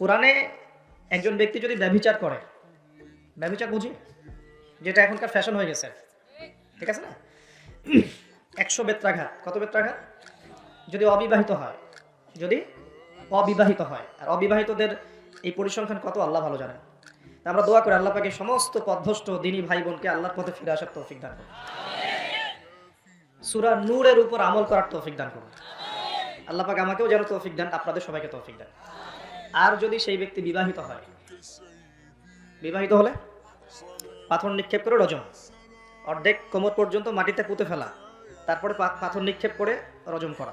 কোরআনে একজন ব্যক্তি যদি ব্যভিচার করে, ব্যভিচার বুঝি? যেটা এখনকার ফ্যাশন হয়ে গেছে। ঠিক আছে না? একশো বেত্রাঘাত। কত বেত্রাঘাত? যদি অবিবাহিত হয়, যদি অবিবাহিত হয়। আর অবিবাহিতদের এই পরিসংখ্যান কত? আল্লাহ ভালো জানেন। আমরা দোয়া করি আল্লাহ পাকে সমস্ত পথভ্রষ্ট দিনী ভাই বোনকে আল্লাহর পথে ফিরে আসার তৌফিক দান করুন। সুরা নূরের উপর আমল করার তৌফিক দান করুন। আল্লাহ পাক আমাকেও যেন তৌফিক দেন, আপনাদের সবাইকে তৌফিক দেন। আর যদি সেই ব্যক্তি বিবাহিত হয়, বিবাহিত হলে পাথর নিক্ষেপ করে রজম। অর্ধেক কোমর পর্যন্ত মাটিতে পুঁতে ফেলা। তারপরে পাথর নিক্ষেপ করে রজম করা।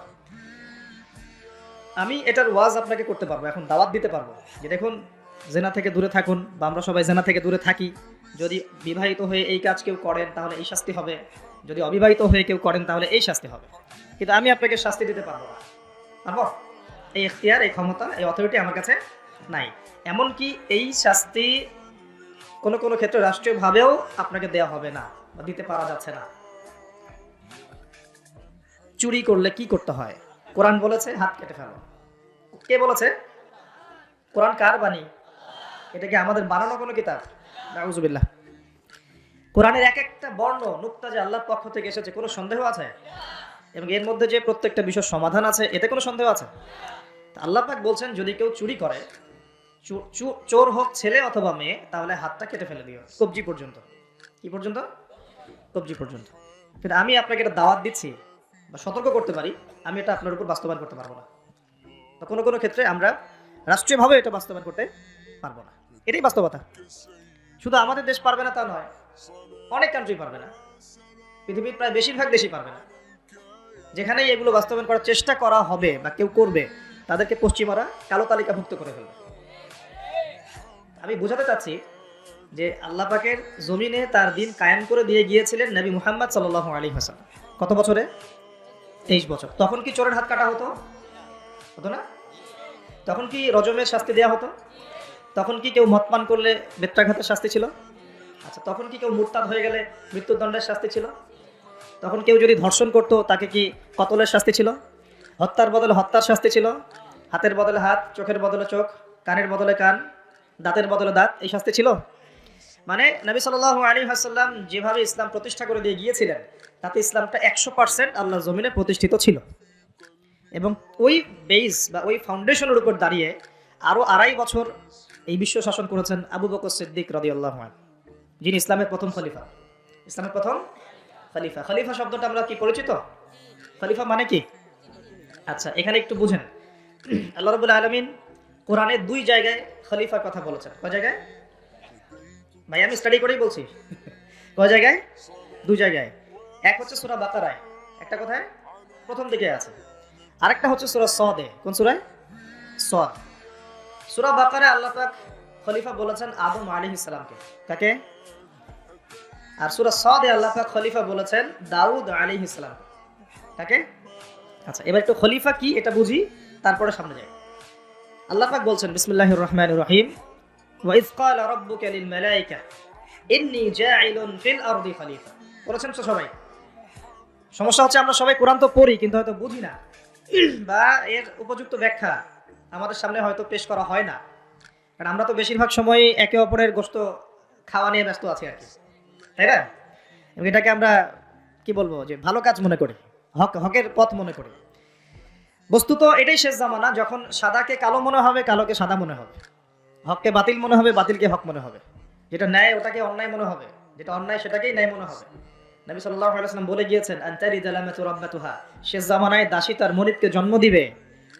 আমি এটার ওয়াজ আপনাকে করতে পারব, এখন দাওয়াত দিতে পারব। যে দেখুন, জেনা থেকে দূরে থাকুন, বা আমরা সবাই জেনা থেকে দূরে থাকি। যদি বিবাহিত হয়ে এই কাজ কেউ করেন, তাহলে এই শাস্তি হবে। যদি অবিবাহিত হয়ে কেউ করেন, তাহলে এই শাস্তি হবে। কিন্তু আমি আপনাকে শাস্তি দিতে পারব না। পারব? এই এখতিয়ার, এই ক্ষমতা, এই অথরিটি আমার কাছে নাই। এমনকি এই শাস্তি কোনো কোনো ক্ষেত্রে রাষ্ট্রীয়ভাবেও আপনাকে দেওয়া হবে না বা দিতে পারা যাচ্ছে না। চুরি করলে কি করতে হয়? কোরআন বলেছে, হাত কেটে ফেলো। কে বলেছে? কোরআন কার বাণী? এটা কি আমাদের বানানো কোনো কিতাব? নাউজুবিল্লাহ। কোরআনের এক একটা বর্ণ নুক্তা যে আল্লাহর পক্ষ থেকে এসেছে, কোনো সন্দেহ আছে? এবং এর মধ্যে যে প্রত্যেকটা বিষয় সমাধান আছে, এতে কোনো সন্দেহ আছে? আল্লাহ পাক বলছেন, যদি কেউ চুরি করে চোর হোক ছেলে অথবা মেয়ে, তাহলে হাতটা কেটে ফেলে দিও, কবজি পর্যন্ত। কি পর্যন্ত? কবজি পর্যন্ত। কিন্তু আমি আপনাকে এটা দাওয়াত দিচ্ছি, বা সতর্ক করতে পারি, আমি এটা আপনার উপর বাস্তবায়ন করতে পারব না। কোনো কোনো ক্ষেত্রে আমরা রাষ্ট্রীয়ভাবে এটা বাস্তবায়ন করতে পারব না। এটাই বাস্তবতা। শুধু আমাদের দেশ পারবে না তা নয়, অনেক কান্ট্রি পারবে না। পৃথিবীর প্রায় বেশিরভাগ দেশই পারবে না। যেখানেই এগুলো বাস্তবায়ন করার চেষ্টা করা হবে, বা কেউ করবে তাদেরকে পশ্চিমারা কালো তালিকাভুক্ত করে ফেলবে। আমি বোঝাতে চাচ্ছি যে আল্লাহ পাকের জমিনে তার দিন কায়েম করে দিয়ে গিয়েছিলেন নবী মুহাম্মদ সাল্লাহ আলী হাসান কত বছরে? তেইশ বছর। তখন কি চোরের হাত কাটা হতো? হতো না? তখন কি রজমের শাস্তি দেওয়া হতো? তখন কি কেউ মদ পান করলে বেত্রাঘাতের শাস্তি ছিল? আচ্ছা তখন কি কেউ মুরতাদ হয়ে গেলে মৃত্যুদণ্ডের শাস্তি ছিল? তখন কেউ যদি ধর্ষণ করতো, তাকে কি কতলের শাস্তি ছিল? হত্যার বদলে হত্যার শাস্তি ছিল। হাতের বদলে হাত, চোখের বদলে চোখ, কানের বদলে কান, দাঁতের বদলে দাঁত, এই শাস্তি ছিল। মানে নবী সাল্লাহ আলী হাসাল্লাম যেভাবে ইসলাম প্রতিষ্ঠা করে দিয়ে গিয়েছিলেন, তাতে ইসলামটা একশো পার্সেন্ট আল্লাহ জমিনে প্রতিষ্ঠিত ছিল। এবং ওই বেস বা ওই ফাউন্ডেশনের উপর দাঁড়িয়ে আরও আড়াই বছর এই বিশ্ব শাসন করেছেন আবু বকর সিদ্দিক রদি আল্লাহ যিনি ইসলামের প্রথম খলিফা। ইসলামের প্রথম খলিফা। খলিফা শব্দটা আমরা কি পরিচিত? খলিফা মানে কি? আচ্ছা এখানে একটু বুঝেন। আল্লাহ রবুল্লা আলমিন কোরআনের দুই জায়গায় খলিফার কথা বলেছেন। কয় জায়গায়? ভাই, আমি স্টাডি করেই বলছি। কয় জায়গায়? দুই জায়গায়। এক হচ্ছে সুরা বাকারায়। একটা কোথায়? প্রথম দিকে আছে। আরেকটা হচ্ছে সুরা সদে। কোন সুরায়? সদ। সুরা বাকারে আল্লাহ পাক খলিফা বলেছেন আদম আলী ইসলামকে কাকে? আর সুরা সদে আল্লাহ পাক খলিফা বলেছেন দাউদ আলী ইসলাম কাকে? আচ্ছা এবার একটু খলিফা কি এটা বুঝি, তারপরে সামনে যাই। আল্লাহ পাক বলছেন, বিসমিল্লাহির রহমানির রহিম। ক্বালা রাব্বুকা লিল মালাইকা, ইন্নী জাইলুন ফিল আরদি খলিফা। বলেছেন তো সবাই। সমস্যা হচ্ছে আমরা সবাই কোরআন তো পড়ি, কিন্তু হয়তো বুঝি না। বা এর উপযুক্ত ব্যাখ্যা আমাদের সামনে হয়তো পেশ করা হয় না। কারণ আমরা তো বেশিরভাগ সময় একে অপরের গোস্ত খাওয়া নিয়ে ব্যস্ত আছি আর কি। তাই না? এটাকে আমরা, কি বলব, যে ভালো কাজ মনে করি। হক, হকের পথ মনে করি। বস্তুত এটাই শেষ জামানা, যখন সাদাকে কালো মনে হবে, কালোকে সাদা মনে হবে। হককে বাতিল মনে হবে, বাতিলকে হক মনে হবে। যেটা ন্যায়, ওটাকে অন্যায় মনে হবে। যেটা অন্যায়, সেটাকেই ন্যায় মনে হবে। নবী ওয়াসাল্লাম বলে গিয়েছেন, আনতারি জালামাতু রাব্বাতুহা শেষ জামানায় দাসী তার মনিবকে জন্ম দিবে।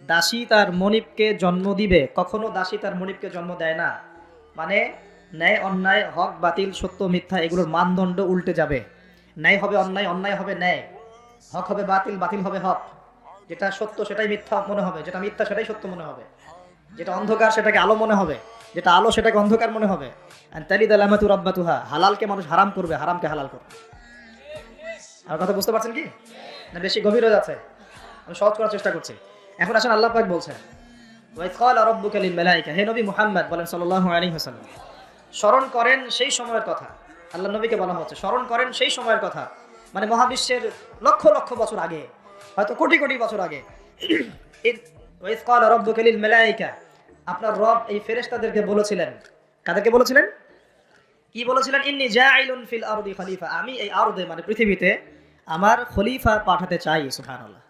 দাসী তার মনিবকে জন্ম দিবে। কখনো দাসী তার মনিবকে জন্ম দেয় না। মানে ন্যায়, অন্যায়, হক, বাতিল, সত্য, মিথ্যা, এগুলোর মানদণ্ড উল্টে যাবে। ন্যায় হবে অন্যায় অন্যায় হবে ন্যায়। হক হবে বাতিল বাতিল হবে হক। যেটা সত্য সেটাই মিথ্যা মনে হবে, যেটা মিথ্যা সেটাই সত্য মনে হবে। যেটা অন্ধকার সেটাকে আলো মনে হবে, যেটা আলো সেটাকে অন্ধকার মনে হবে। রাব্বাতুহা, হালালকে মানুষ হারাম করবে, হারামকে হালাল করবে। আমার কথা বুঝতে পারছেন কি? না, বেশি গভীর হয়ে যাচ্ছে। আমি সহজ করার চেষ্টা করছি। এখন আসেন আল্লাহ পাক বলছেন হে নবী মুহাম্মদ বলেন সাল্লাল্লাহু আলাইহি স্মরণ করেন সেই সময়ের কথা আল্লাহ নবীকে বলা হচ্ছে স্মরণ করেন সেই সময়ের কথা মানে মহাবিশ্বের লক্ষ লক্ষ বছর আগে, হয়তো কোটি কোটি বছর আগে। আপনার রব এই ফেরেশতাদেরকে বলেছিলেন। কাদেরকে বলেছিলেন? কি বলেছিলেন? ইন্নি জাইলুন ফিল আরদি খলিফা। আমি এই আরদে মানে পৃথিবীতে আমার খলিফা পাঠাতে চাই, সুবহানাল্লাহ।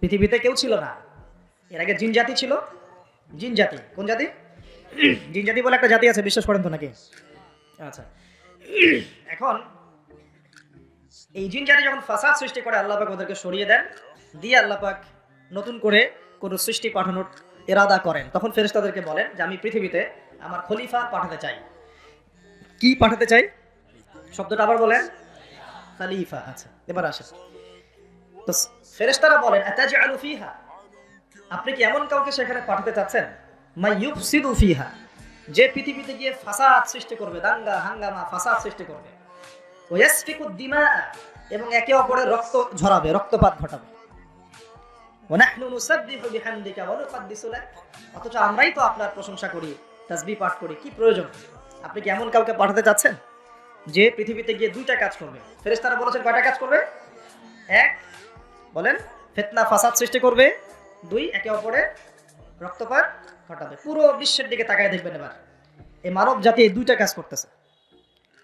পৃথিবীতে কেউ ছিল না। এর আগে জিন জাতি ছিল। জিন জাতি। কোন জাতি? জিন জাতি বলে একটা জাতি আছে, বিশ্বাস করেন তো নাকি? আচ্ছা। এখন এই জিন যখন ফাসাদ সৃষ্টি করে, আল্লাহ পাক ওদেরকে সরিয়ে দেন, দিয়ে আল্লাহ পাক নতুন করে কোনো সৃষ্টি পাঠানোর এরাদা করেন। তখন ফেরেশতাদেরকে বলেন যে, আমি পৃথিবীতে আমার খলিফা পাঠাতে চাই। কি পাঠাতে চাই? শব্দটা আবার বলেন। খালিফা আচ্ছা এবার আসেন। তো ফেরেশতারা বলেন, আতাজআলু ফিহা? আপনি কি এমন কাউকে সেখানে পাঠাতে চাচ্ছেন? মাই ইউফসিদু ফিহা। যে পৃথিবীতে গিয়ে ফাসাদ সৃষ্টি করবে, দাঙ্গা, হাঙ্গামা, ফাসাদ সৃষ্টি করবে। এবং একে অপরের রক্ত ঝরাবে, রক্তপাত ঘটাবে। অথচ আমরাই তো আপনার প্রশংসা করি, তাসবিহ পাঠ করি, কি প্রয়োজন? আপনি কি এমন কাউকে পাঠাতে চাচ্ছেন? যে পৃথিবীতে গিয়ে দুইটা কাজ করবে। ফেরেশতারা বলেছেন কয়টা কাজ করবে? এক, বলেন, ফিতনা, ফাসাদ সৃষ্টি করবে। দুই, একে অপরের রক্তপাত ঘটাবে। পুরো বিশ্বের দিকে তাকায় দেখবেন এবার। এই মানব জাতি এই দুইটা কাজ করতেছে।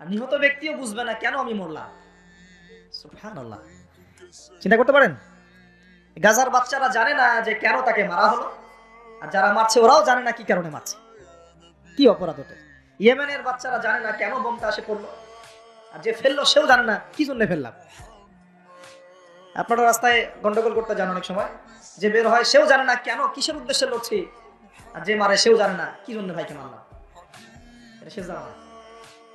আর নিহত ব্যক্তিও বুঝবে না, কেন আমি মরলাম? চিন্তা করতে পারেন? গাজার বাচ্চারা জানে না যে কেন তাকে মারা হলো, আর যারা মারছে ওরাও জানে না কি কারণে মারছে। কি অপরাধ হতে ইয়েমেনের বাচ্চারা জানে না কেন বোমটা আসে পড়ল, আর যে ফেলল সেও জানে না কি জন্য ফেললাম। আপনারা রাস্তায় গন্ডগোল করতে যান অনেক সময়, যে বের হয় সেও জানে না কেন কিসের উদ্দেশ্যে লড়ছি, আর যে মারে সেও জানে না কি জন্য ভাইকে মারলাম। এটা সে জানে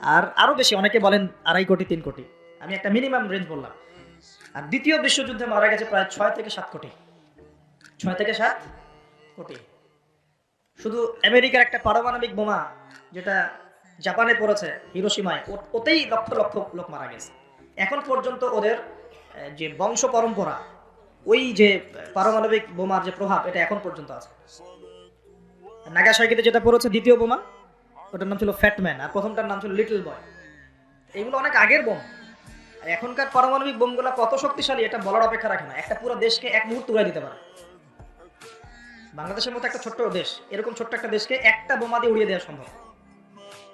আর আরও বেশি, অনেকে বলেন আড়াই কোটি, তিন কোটি। আমি একটা মিনিমাম রেঞ্জ বললাম। আর দ্বিতীয় বিশ্বযুদ্ধে মারা গেছে প্রায় ছয় থেকে সাত কোটি। ছয় থেকে সাত কোটি। শুধু আমেরিকার একটা পারমাণবিক বোমা, যেটা জাপানে পড়েছে হিরোসীমায় ওতেই লক্ষ লক্ষ লোক মারা গেছে। এখন পর্যন্ত ওদের যে বংশ পরম্পরা, ওই যে পারমাণবিক বোমার যে প্রভাব, এটা এখন পর্যন্ত আছে। নাগাসাকিতে যেটা পড়েছে, দ্বিতীয় বোমা ওটার নাম ছিল ফ্যাটম্যান আর প্রথমটার নাম ছিল লিটল বয় এগুলো অনেক আগের বোম। এখনকার পারমাণবিক বোমগুলো কত শক্তিশালী, এটা বলার অপেক্ষা রাখে না। একটা পুরো দেশকে এক মুহূর্ত উড়াই দিতে পারে। বাংলাদেশের মতো একটা ছোট্ট দেশ, এরকম ছোট্ট একটা দেশকে একটা বোমা দিয়ে উড়িয়ে দেওয়া সম্ভব।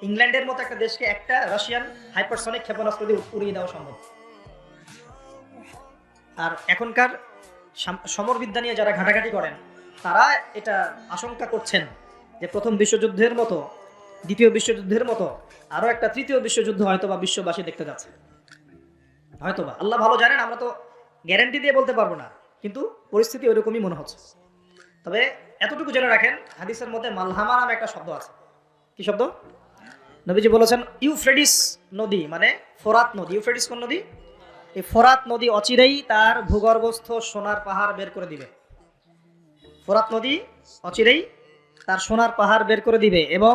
ইংল্যান্ডের মতো একটা দেশকে একটা রাশিয়ান হাইপারসনিক ক্ষেপণাস্ত্র দিয়ে উড়িয়ে দেওয়া সম্ভব। আর এখনকার সমরবিদ্যা নিয়ে যারা ঘাটাঘাটি করেন, তারা এটা আশঙ্কা করছেন যে প্রথম বিশ্বযুদ্ধের মতো দ্বিতীয় বিশ্বযুদ্ধের মতো আরও একটা তৃতীয় বিশ্বযুদ্ধ হয়তো বা বিশ্ববাসী দেখতে যাচ্ছে। হয়তোবা। আল্লাহ ভালো জানেন, আমরা তো গ্যারান্টি দিয়ে বলতে পারব না, কিন্তু পরিস্থিতি ওইরকমই মনে হচ্ছে। তবে এতটুকু জেনে রাখেন, হাদিসের মধ্যে মালহামা নামে একটা শব্দ আছে। কি শব্দ? নবীজি বলেছেন, ইউফ্রেডিস নদী মানে ফোরাত নদী। ইউফ্রেডিস কোন নদী? এই ফোরাত নদী অচিরেই তার ভূগর্ভস্থ সোনার পাহাড় বের করে দিবে। ফোরাত নদী অচিরেই তার সোনার পাহাড় বের করে দিবে এবং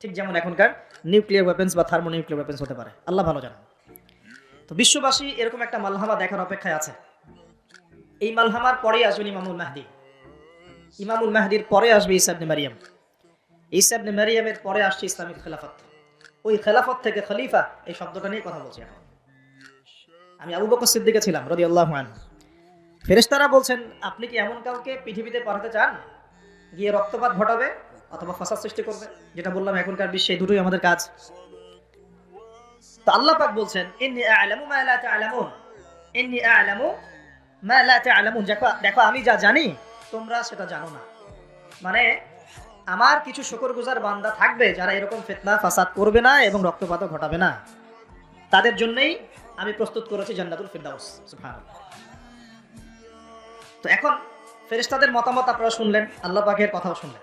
ঠিক যেমন এখনকার নিউক্লিয়ার ওয়েপেন্স বা থার্মো নিউক্লিয়ার ওয়েপেন্স হতে পারে। আল্লাহ ভালো জানেন। তো বিশ্ববাসী এরকম একটা মালহামা দেখার অপেক্ষায় আছে। এই মালহামার পরে আসবেন ইমামুল মাহদি। ইমামুল মাহদির পরে আসবে ইসাবনে মারিয়াম। ইসাবনে মারিয়ামের পরে আসছে ইসলামিক খেলাফত। ওই খেলাফত থেকে খলিফা এই শব্দটা নিয়ে কথা বলছি এখন। আমি আবু বকর সিদ্দিকে ছিলাম রদি আল্লাহ ফেরেশতারা বলছেন, আপনি কি এমন কাউকে পৃথিবীতে পাঠাতে চান? গিয়ে রক্তপাত ঘটাবে অথবা ফাসাদ সৃষ্টি করবে, যেটা বললাম এখনকার বিশ্বে দুটোই আমাদের কাজ। তো আল্লাহ পাক বলছেন, ইন্নি আ'লামু মা লা তা'লামুন। ইন্নি আ'লামু মা লা তা'লামুন। দেখো দেখো, আমি যা জানি, তোমরা সেটা জানো না। মানে আমার কিছু শুকরগুজার বান্দা থাকবে যারা এরকম ফিতনা ফাসাদ করবে না এবং রক্তপাতও ঘটাবে না। তাদের জন্যই আমি প্রস্তুত করেছি জান্নাতুল ফিরদাউস, সুবহানাল্লাহ। তো এখন ফেরেশতাদের মতামত আপনারা শুনলেন, আল্লাহ পাকের কথাও শুনলেন।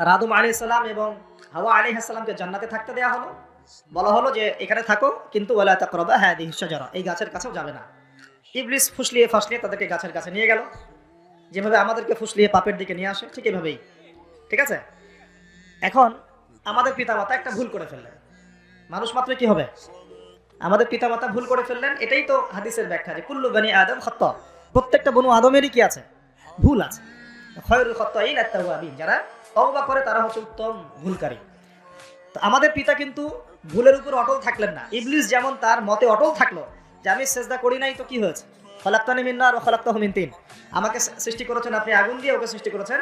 আর আদম আলী এবং হাওয়া আলী সালামকে জান্নাতে থাকতে দেওয়া হলো। বলা হলো যে, এখানে থাকো, কিন্তু ওলা তাকরবা হ্যাঁ এই গাছের কাছেও যাবে না। ইবলিস ফুসলিয়ে ফাসলিয়ে তাদেরকে গাছের কাছে নিয়ে গেল। যেভাবে আমাদেরকে ফুসলিয়ে পাপের দিকে নিয়ে আসে, ঠিক এভাবেই। ঠিক আছে? এখন আমাদের পিতামাতা একটা ভুল করে ফেললেন। মানুষ মাত্র কি হবে? আমাদের পিতামাতা ভুল করে ফেললেন, এটাই তো হাদিসের ব্যাখ্যা যে, কুল্লু বানি আদম খত্ত প্রত্যেকটা বনু আদমেরই কি আছে? ভুল আছে। খয়রুল খত্ত এই যারা তওবা করে তারা হচ্ছে উত্তম ভুলকারী। আমাদের পিতা কিন্তু ভুলের উপর অটল থাকলেন না। ইবলিস যেমন তার মতে অটল থাকল যে আমি সেজদা করি নাই, তো কি হয়েছে? খলাক্তানি মিন্না আর খলাক্তাহু মিন তিন। আমাকে সৃষ্টি করেছেন আপনি আগুন দিয়ে, ওকে সৃষ্টি করেছেন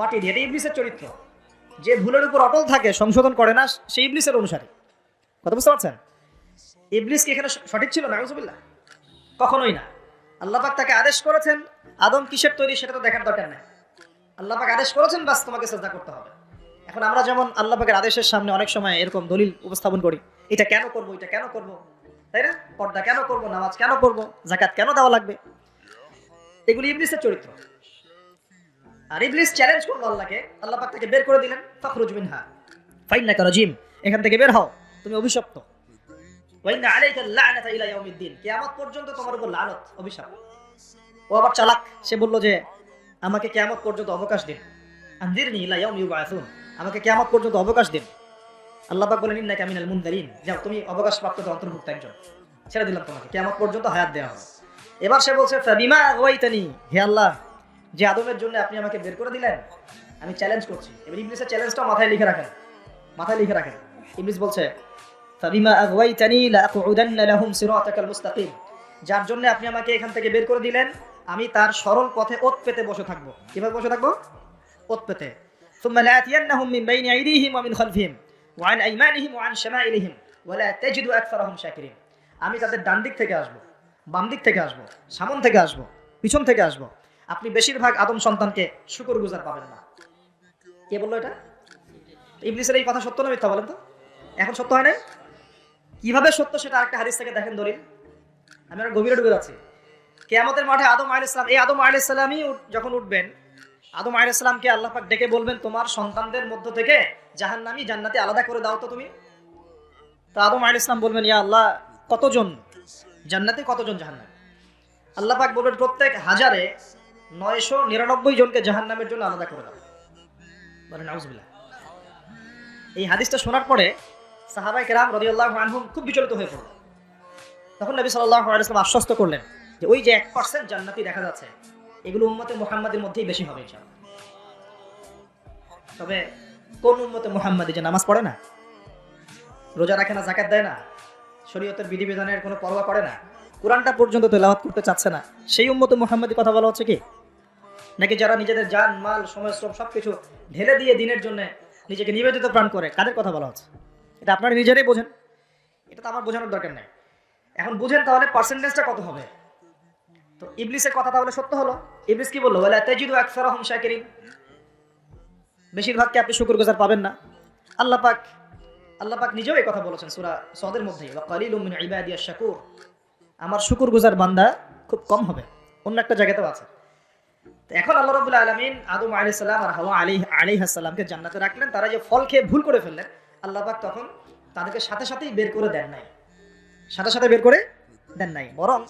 মাটি দিয়ে। এটা ইবলিসের চরিত্র। যে ভুলের উপর অটল থাকে, সংশোধন করে না সেই ইবলিসের অনুসারী। কথা বুঝতে পারছেন? ইবলিস কি এখানে সঠিক ছিল না? কখনোই না। আল্লাহ পাক তাকে আদেশ করেছেন, আদম কিসের তৈরি সেটা তো দেখার দরকার নেই। আল্লাহ পাক আদেশ করেছেন, বাস তোমাকে শ্রদ্ধা করতে হবে। এখন আমরা যেমন আল্লাহ পাকের আদেশের সামনে অনেক সময় এরকম দলিল উপস্থাপন করি, এটা কেন করব, এটা কেন করব? তাই না? পর্দা কেন করব, নামাজ কেন করব জাকাত কেন দেওয়া লাগবে? এগুলি ইবলিসের চরিত্র। আর ইবলিস চ্যালেঞ্জ করল আল্লাহকে, আল্লাহ পাক তাকে বের করে দিলেন, ফখরুজ মিনহা। ফাইন্নাকা রাজিম, এখান থেকে বের হও, তুমি অভিশপ্ত। কিয়ামত পর্যন্ত তোমার উপর লানত, অভিশাপ। ও আবার চালাক, সে বলল যে আমাকে কিয়ামত পর্যন্ত অবকাশ দিন। ইউবআসুন আমাকে কিয়ামত পর্যন্ত অবকাশ দিন। আল্লাহ পাক বলেন, ইন্নাকা মিনাল মুনদারিন যাও, তুমি অবকাশ প্রাপ্ত অন্তর্ভুক্ত একজন। ছেড়ে দিলাম তোমাকে। কিয়ামত পর্যন্ত হায়াত দেওয়া হবে। এবার সে বলছে, ফাবিমা আগাইতানি? হে আল্লাহ, যে আদমের জন্য আপনি আমাকে বের করে দিলেন, আমি চ্যালেঞ্জ করছি। এবার ইবলিসের চ্যালেঞ্জটা মাথায় লিখে রাখেন। মাথায় লিখে রাখেন। ইবলিস বলছে, ফাবিমা আগাইতানি লাআকুদান্না লাহুম সিরাতাকাল মুস্তাকিম। যার জন্য আপনি আমাকে এখান থেকে বের করে দিলেন আমি তার সরল পথে ওত পেতে বসে থাকবো কিভাবে বসে থাকবো ওত পেতে ثم لآتينهم من بين أيديهم ومن خلفهم وعن أيمانهم وعن شمائلهم ولا تجد أكثرهم شاكرين আমি তাদের ডান দিক থেকে আসবো বাম দিক থেকে আসবো সামন থেকে আসবো পিছন থেকে আসবো আপনি বেশিরভাগ আদম সন্তানকে শুকর গুজার পাবেন না কে বললো এটা ইবলিসের এই কথা সত্য না মিথ্যা বলেন তো এখন সত্য হয় না কিভাবে সত্য সেটা আরেকটা হাদিস থেকে দেখেন দলিল আমি আর গভীরে ডুবে যাচ্ছি কেয়ামতের মাঠে আদম আলাইহিস সালাম এই আদম আলাইহিস সালামই উঠ- যখন উঠবেন, আদম আলাইহিস সালামকে আল্লাহ পাক ডেকে বলবেন, তোমার সন্তানদের মধ্য থেকে জাহান্নামী জান্নাতি আলাদা করে দাও তো তুমি। তো আদম আলাইহিস সালাম বলবেন, ইয়া আল্লাহ, কতজন? জান্নাতে কতজন জাহান্নামী? আল্লাহ পাক বলবেন, প্রত্যেক হাজারে নয়শো নিরানব্বই জনকে জাহান্নামের জন্য আলাদা করে দাও। বলেন এই হাদিসটা শোনার পরে সাহাবাই কেরাম রদিয়াল্লাহ আনহুম খুব বিচলিত হয়ে পড়ল তখন নবী সাল্লাহ আলাইসলাম আশ্বস্ত করলেন যে ওই যে এক পার্সেন্ট জান্নাতি দেখা যাচ্ছে, এগুলো উম্মতে মোহাম্মদের মধ্যেই বেশি হবে তবে কোন উম্মতে মোহাম্মদী যে নামাজ পড়ে না, রোজা রাখে না জাকাত দেয় না, শরীয়তের বিধিবিধানের কোনো পরোয়া করে না, কোরআনটা পর্যন্ত তেলাওয়াত করতে চাচ্ছে না, সেই উম্মতে মোহাম্মদী কথা বলা হচ্ছে কি? নাকি যারা নিজেদের যান মাল, সময়, শ্রম সবকিছু ঢেলে দিয়ে দিনের জন্য নিজেকে নিবেদিত প্রাণ করে, কাদের কথা বলা হচ্ছে? এটা আপনারা নিজেরাই বোঝেন। এটা তো আমার বোঝানোর দরকার নেই। এখন বুঝেন তাহলে পার্সেন্টেজটা কত হবে? তো ইবলিসের কথা তাহলে সত্য হলো? ইবলিস কি বলল? বলে তাজিদু আকসারহুম শাকিরিন। বেশিরভাগকে আপনি শুকরগুজার পাবেন না। আল্লাহ পাক আল্লাহ পাক নিজেও এই কথা বলেছেন সূরা সদের মধ্যে শাকুর আমার শুকরগুজার বান্দা খুব কম হবে। অন্য একটা জায়গাতেও আছে। এখন আল্লাহ রাব্বুল আলামিন আদম আলাইহিস সালাম আর হাওয়া আলাইহি আলাইহিস সালামকে জান্নাতে রাখলেন। তারা যে ফল খেয়ে ভুল করে ফেললেন, আল্লাহ পাক তখন তাদেরকে সাথে সাথেই বের করে দেন নাই। সাথে সাথে বের করে দেন নাই। বরং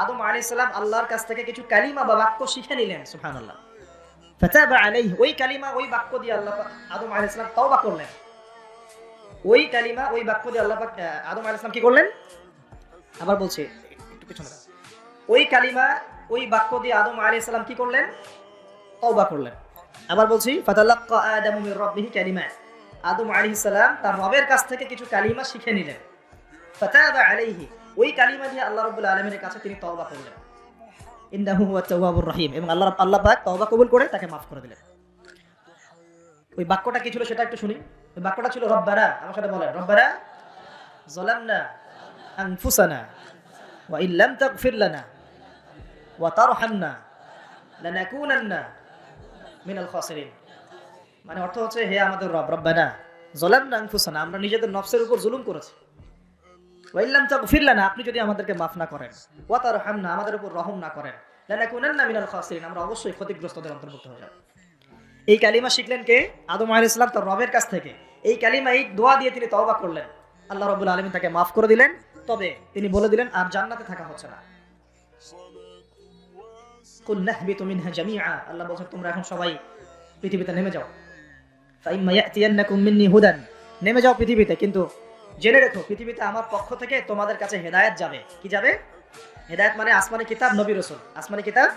আদামু সালাম আল্লাহর কাছ থেকে কিছু কালিমা বা বাক্য শিখে নিলেন আলাইহি, ওই কালিমা, ওই বাক্য দিয়ে আল্লাহ আদম করলেন। ওই কালিমা, ওই বাক্য দিয়ে আল্লাহ আদম কি করলেন? আবার বলছি, একটু পিছনে ওই কালিমা, ওই বাক্য দিয়ে আদম সালাম কি করলেন? তওবা করলেন। আবার বলছি, ফাতালাক্কা আদামু মির রাব্বিহি কালিমাত। আদম সালাম তার রবের কাছ থেকে কিছু কালিমা শিখে নিলেন। ফাতাবা আলাইহি। ওই কালিমা দিয়ে আল্লাহ রাব্বুল আলামিনের কাছে তিনি তওবা করলেন। ইন্নাহু হুয়াত তাওয়াবুর রহিম এবং আল্লাহ আল্লাহ পাক তওবা কবুল করে তাকে maaf করে দিলেন। ওই বাক্যটা কি ছিল সেটা একটু শুনি। ওই বাক্যটা ছিল, রব্বানা আমার সাথে বলেন, রব্বানা যালামনা আনফুসানা ওয়া ইন লাম তাগফির লানা ওয়া তারহামনা লানাকুনান্না মিনাল খাসিরিন। মানে অর্থ হচ্ছে, হে আমাদের রব, রব্বানা যালামনা আনফুসানা, আমরা নিজেদের নফসের উপর জুলুম করেছি। ওয়া ইন লাম তাগফির লানা, আপনি যদি আমাদেরকে মাফ না করেন। ওয়া তারহামনা, আমাদের উপর রহম না করেন। লানাকুনান্না মিনাল খাসিরিন, আমরা অবশ্যই ক্ষতিগ্রস্তদের অন্তর্ভুক্ত হয়ে যাব। এই কালিমা শিখলেন কে? আদম আলাইহিস সালাম তার রবের কাছ থেকে। এই কালিমা এই দোয়া দিয়ে তিনি তওবা করলেন। আল্লাহ রাব্বুল আলামিন তাকে মাফ করে দিলেন। তবে তিনি বলে দিলেন, আর জান্নাতে থাকা হচ্ছে না। আল্লাহ বলছেন, তোমরা এখন সবাই পৃথিবীতে নেমে যাও। নেমে যাও পৃথিবীতে, কিন্তু জেনে রেখো পৃথিবীতে আমার পক্ষ থেকে তোমাদের কাছে হেদায়েত যাবে কি যাবে হেদায়েত মানে আসমানি কিতাব নবী রসুল আসমানি কিতাব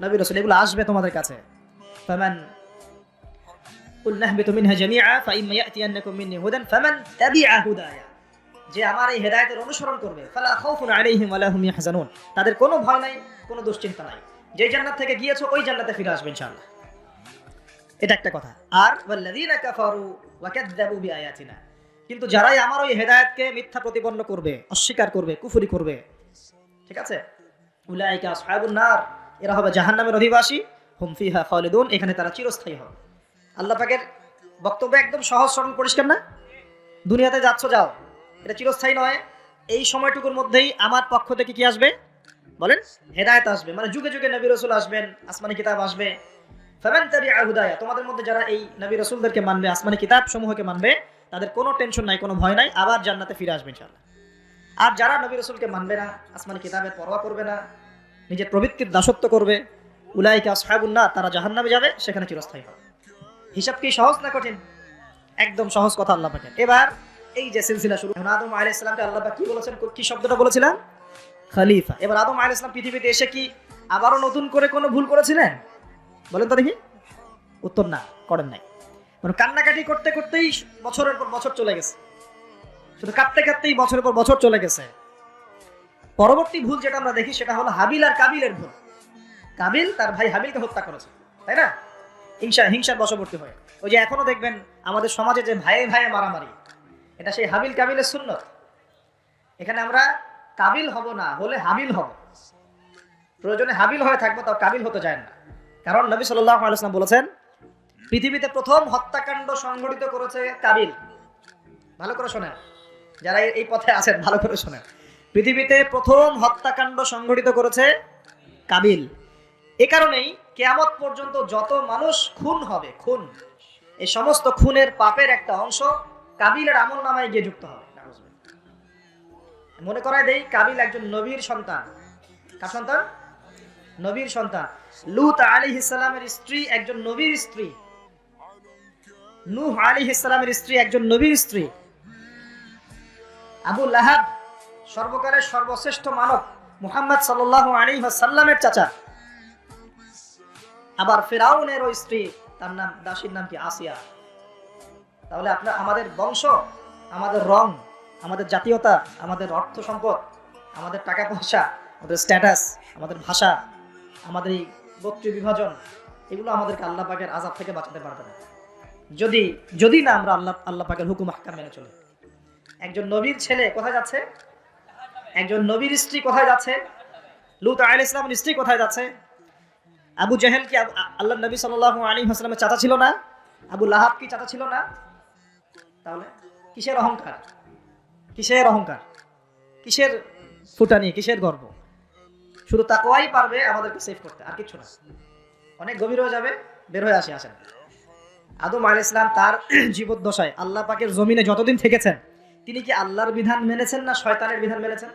নবী রসুল এগুলো আসবে তোমাদের কাছে ফামান قل نهبط منها جميعا فإما يأتينكم مني هدى فمن تبع هدايا যে আমার এই হেদায়েতের অনুসরণ করবে ফালা খাউফুন আলাইহিম ওয়ালা হুম ইয়াহজানুন তাদের কোনো ভয় নাই কোনো দুশ্চিন্তা নাই যে জান্নাত থেকে গিয়েছো ওই জান্নাতে ফিরে আসবে ইনশাআল্লাহ এটা একটা কথা আর ওয়াল্লাযীনা কাফারু ওয়া কাযযাবু বিআয়াতিনা কিন্তু যারাই আমার ওই হেদায়েতকে মিথ্যা প্রতিপন্ন করবে, অস্বীকার করবে, কুফরি করবে, ঠিক আছে? এরা হবে জাহান্নামের অধিবাসী, হুম ফিহা খালিদুন, এখানে তারা চিরস্থায়ী হবে। আল্লাহ পাকের বক্তব্য একদম সহজ, সরল, পরিষ্কার না? দুনিয়াতে যাচ্ছ, যাও। এটা চিরস্থায়ী নয়। এই সময়টুকুর মধ্যেই আমার পক্ষ থেকে কি আসবে? বলেন, হেদায়েত আসবে। মানে যুগে যুগে নবী রসুল আসবেন, আসমানি কিতাব আসবে। তোমাদের মধ্যে যারা এই নবী রসুলদেরকে মানবে, আসমানি কিতাব সমূহকে মানবে তাদের কোনো টেনশন নাই, কোনো ভয় নাই, আবার জান্নাতে ফিরে আসবে ইনশাআল্লাহ। আর যারা নবী রসুলকে মানবে না, আসমানি কিতাবের পরোয়া করবে না, নিজের প্রবৃত্তির দাসত্ব করবে, উলাইকা আসহাবুন নার, তারা জাহান্নামে যাবে, সেখানে চিরস্থায়ী হবে। হিসাব কি সহজ না কঠিন? একদম সহজ কথা আল্লাহ পাকের। এবার এই যে সিলসিলা শুরু। আদম আলাইহিস সালামকে আল্লাহ কি বলেছেন? কি শব্দটা বলেছিলেন? খালিফা। এবার আদম আলাইহিস সালাম পৃথিবীতে এসে কি আবারও নতুন করে কোনো ভুল করেছিলেন? বলেন তো দেখি। উত্তর না, করেন নাই। কান্নাকাটি করতে করতেই বছরের পর বছর চলে গেছে। শুধু কাঁদতে কাঁদতেই বছরের পর বছর চলে গেছে। পরবর্তী ভুল যেটা আমরা দেখি সেটা হলো হাবিল আর কাবিলের ভুল। কাবিল তার ভাই হাবিলকে হত্যা করেছে, তাই না? হিংসা, হিংসার বশবর্তী হয়ে। ওই যে এখনও দেখবেন আমাদের সমাজে যে ভাইয়ে ভাইয়ে মারামারি, এটা সেই হাবিল কাবিলের সুন্নত। এখানে আমরা কাবিল হব না, হলে হাবিল হব। প্রয়োজনে হাবিল হয়ে থাকব, তাও কাবিল হতে যায় না। কারণ নবী সাল্লাহ আলাইসলাম বলেছেন পৃথিবীতে প্রথম হত্যাকাণ্ড সংঘটিত করেছে কাবিল। ভালো করে শোনেন। যারা এই- পথে আছেন, ভালো করে শোনেন। পৃথিবীতে প্রথম হত্যাকাণ্ড সংঘটিত করেছে কাবিল। এ কারণেই কেয়ামত পর্যন্ত যত মানুষ খুন হবে, খুন, এই সমস্ত খুনের পাপের একটা অংশ কাবিলের আমল নামায় গিয়ে যুক্ত হবে। মনে করায় দেই, কাবিল একজন নবীর সন্তান। কার সন্তান? নবীর সন্তান। লুত আলী ইসলামের স্ত্রী একজন নবীর স্ত্রী। নূহ আলী ইসলামের স্ত্রী, একজন নবীর স্ত্রী। আবু লাহাব, সর্বকালের সর্বশ্রেষ্ঠ মানব, মুহাম্মদ সাল্লাল্লাহু আলাইহি সাল্লামের চাচা। আবার ফেরাউনের ওই স্ত্রী, তার নাম, দাসীর নাম কি? আসিয়া। তাহলে আপনার, আমাদের বংশ, আমাদের রং, আমাদের জাতীয়তা, আমাদের অর্থ সম্পদ, আমাদের টাকা পয়সা, আমাদের স্ট্যাটাস আমাদের ভাষা, আমাদের এই গোত্রীয় বিভাজন, এগুলো আমাদেরকে আল্লাহ পাকের আজাব থেকে বাঁচাতে পারবে না যদি যদি না আমরা আল্লাহ আল্লাহ পাকের হুকুম হাক্কাম মেনে চলি। একজন নবীর ছেলে কোথায় যাচ্ছে? একজন নবীর স্ত্রী কোথায় যাচ্ছে? লুত আল ইসলামের স্ত্রী কোথায় যাচ্ছে? আবু জাহেল কি আল্লাহ নবী সাল্লাহ আলী হাসলামের চাচা ছিল না? আবু লাহাব কি চাচা ছিল না? তাহলে কিসের অহংকার? কিসের অহংকার? কিসের ফুটানি? কিসের গর্ব? শুধু তাকওয়াই পারবে আমাদেরকে সেভ করতে, আর কিছু না। অনেক গভীর হয়ে যাবে, বের হয়ে আসে আসেন আদম আল ইসলাম তার জীবদ্দশায় আল্লাহ পাকের জমিনে যতদিন থেকেছেন, তিনি কি আল্লাহর বিধান মেনেছেন না শয়তানের বিধান মেনেছেন?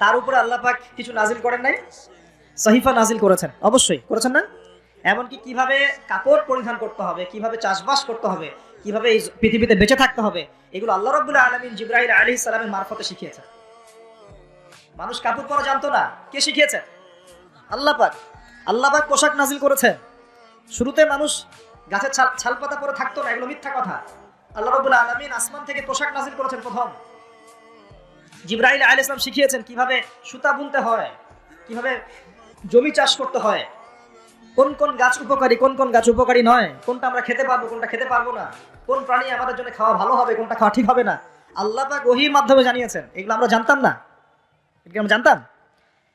তার উপরে আল্লাহ পাক কিছু নাজিল করেন নাই? সহিফা নাজিল করেছেন। অবশ্যই করেছেন না? এমনকি কীভাবে কাপড় পরিধান করতে হবে, কীভাবে চাষবাস করতে হবে, কীভাবে এই পৃথিবীতে বেঁচে থাকতে হবে, এগুলো আল্লাহ রব্বুল্লাহ আলমিন জিব্রাহিল আলী সালামের মারফতে শিখিয়েছেন। মানুষ কাপড় পরা জানতো না, কে শিখিয়েছেন? আল্লাহ পাক। আল্লাহ পাক পোশাক নাজিল করেছেন। শুরুতে মানুষ গাছের ছাল ছালপাতা পরে থাকতো না, এগুলো মিথ্যা কথা। আল্লাহ রবুল্লাহ আলমিন আসমান থেকে পোশাক নাজিল করেছেন প্রথম। জিব্রাহিল আল ইসলাম শিখিয়েছেন কীভাবে সুতা বুনতে হয়, কীভাবে জমি চাষ করতে হয়। কোন কোন গাছ উপকারী, কোন কোন গাছ উপকারী নয়, কোনটা আমরা খেতে পারব, কোনটা খেতে পারব না, কোন প্রাণী আমাদের জন্য খাওয়া ভালো হবে, কোনটা খাওয়া ঠিক হবে না। আল্লাহ পাক ওহির মাধ্যমে জানিয়েছেন, এগুলো আমরা জানতাম না। এগুলো আমরা জানতাম?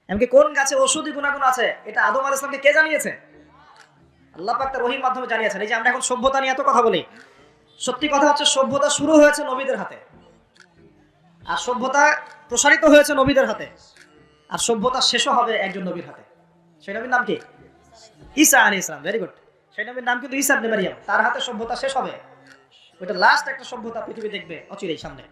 এমনকি কোন গাছে ওষুধি গুণাগুণ আছে, এটা আদম আল ইসলামকে কে জানিয়েছে? আল্লাহ পাক তার মাধ্যমে জানিয়েছেন, এই যে আমরা এখন সভ্যতা নিয়ে এত কথা বলি, সত্যি কথা হচ্ছে সভ্যতা শুরু হয়েছে নবীদের হাতে, আর সভ্যতা প্রসারিত হয়েছে নবীদের হাতে, আর সভ্যতা শেষও হবে একজন নবীর হাতে। সেই নবীর নাম কি? ঈসা আলী ইসলাম ভেরি গুড সেই নবীর নাম কিন্তু ঈসা মারিয়াম, তার হাতে সভ্যতা শেষ হবে। ওইটা লাস্ট একটা সভ্যতা পৃথিবী দেখবে অচিরেই সামনে।